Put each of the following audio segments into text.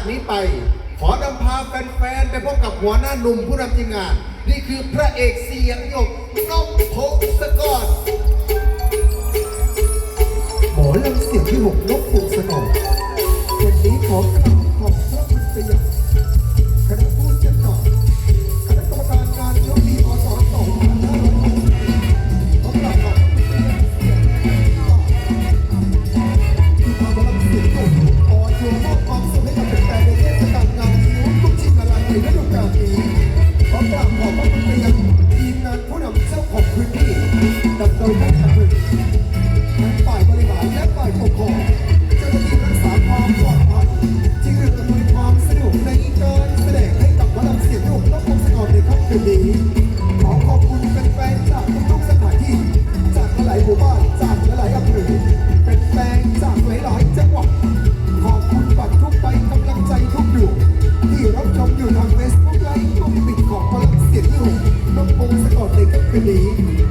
ากนี้ไป ขอนำพาแฟนๆ ไปพบกับหัวหน้าหนุ่มผู้นำทีมงาน นี่คือพระเอกเสียงหยกนกพงศกรหมอลำเสียงที่หกนกพงศกรวันนี้ขอกราบ this is called Make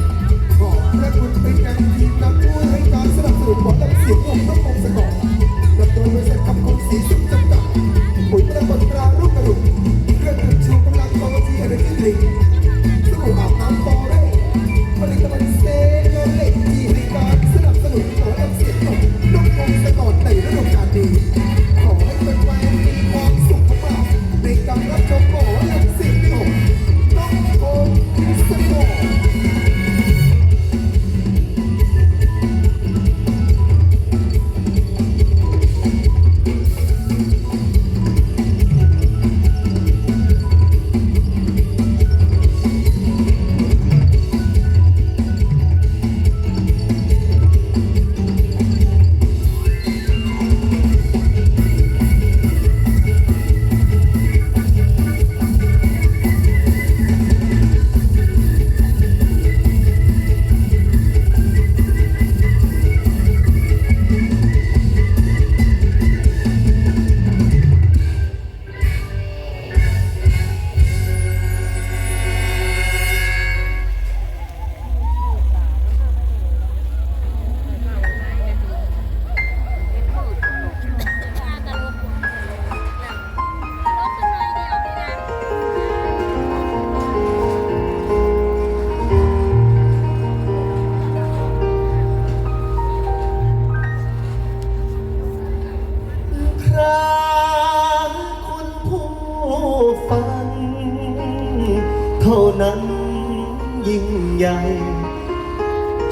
ใหญ่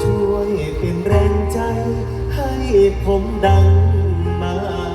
ช่วยเป็นแรงใจให้ผมดังมา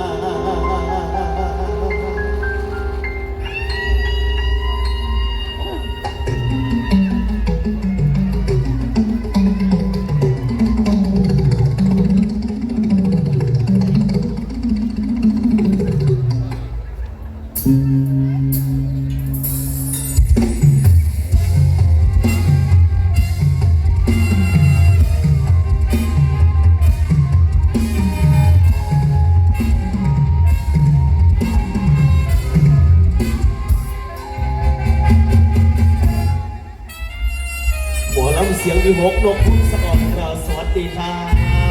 น้ำเสียงมีหกนกพุ่งสะออนเราสวัสดีครั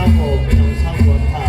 บผมเป็นน้องช่างหัวขา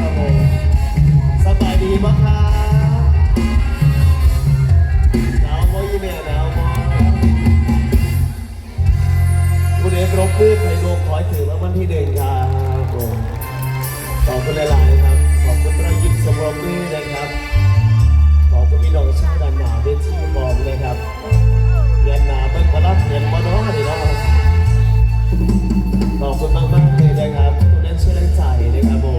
ครับผมสบายดีบ้างครับหนาวมั้ยเนี่ยหนาวมั้ยคุณเอกรบมือไทยโลกขอให้ถือว่าวันที่หนึ่งครับผมขอบคุณหลายๆครับ ขอบคุณประยิมสมรมือนะครับ ขอบคุณพี่น้องชาวด้านหนาเวทีบอกเลยครับเรียนหนาเป็นพลังเรียนมาน้อยเนาะขอบคุณมากๆเลยนะครับคุณนั่งชื่นใจเลยครับผม